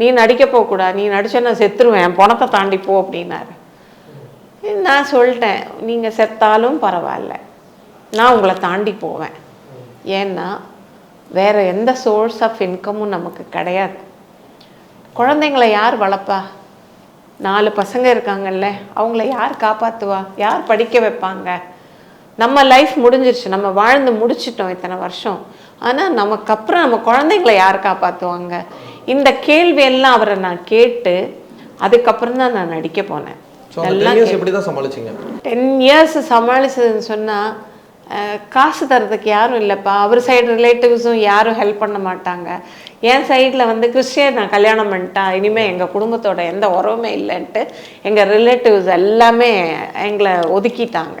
நீ நடிக்க போகக்கூடாது நீ நடிச்ச நான் செத்துருவேன் பணத்தை தாண்டி போ அப்படின்னாரு. நான் சொல்லிட்டேன் நீங்கள் செத்தாலும் பரவாயில்ல. நான் உங்களை தாண்டி போவேன். ஏன்னா வேற எந்த சோர்ஸ் ஆஃப் இன்கமும் நமக்கு கிடையாது. குழந்தைங்கள யார் வளர்ப்பா? நாலு பசங்க இருக்காங்கல்ல அவங்கள யார் காப்பாற்றுவா யார் படிக்க வைப்பாங்க? நம்ம லைஃப் முடிஞ்சிருச்சு நம்ம வாழ்ந்து முடிச்சிட்டோம் இத்தனை வருஷம். ஆனால் நமக்கு அப்புறம் நம்ம குழந்தைங்கள யார் காப்பாற்றுவாங்க இந்த கேள்வி எல்லாம் அவரை நான் கேட்டு அதுக்கப்புறம் தான் நான் நடிக்க போனேன். சமாளிச்சிங்க? டென் இயர்ஸ் சமாளிச்சதுன்னு சொன்னால் காசு தரதுக்கு யாரும் இல்லைப்பா. அவர் சைடு ரிலேட்டிவ்ஸும் யாரும் ஹெல்ப் பண்ண மாட்டாங்க. என் சைடில் வந்து கிறிஸ்டியன் நான் கல்யாணம் பண்ணிட்டா இனிமேல் எங்கள் குடும்பத்தோட எந்த உறவுமே இல்லைன்ட்டு எங்கள் ரிலேட்டிவ்ஸ் எல்லாமே எங்களை ஒதுக்கிட்டாங்க.